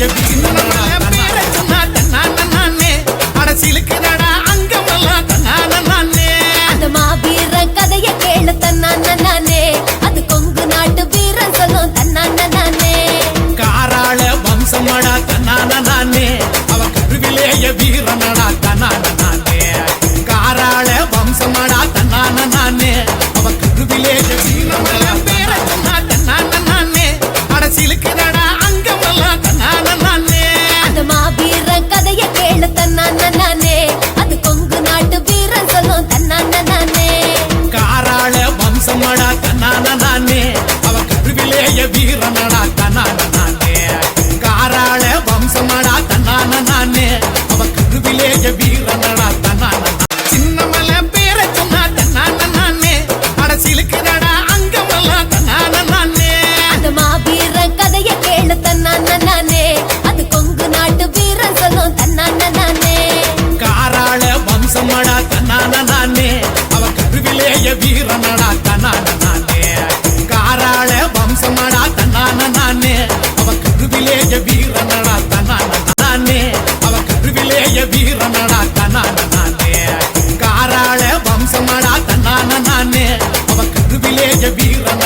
கருவிலேய வீரனடா பழைய வீரனடா தன்னா சின்னமல பேர சொன்னா தன்னானே அட சிலுக்குதடா அங்கமெல்லாம் தன்னானே அந்த மாவீர கதைய கேளு தன்னானே அது கொங்கு நாட்டு வீரன் சொல்லும் தன்னானே காராள வம்சமடா தன்னானே அவ கருவிலேய வீரனடா தன்னான நானே அவன் கருவிலேய வீரன்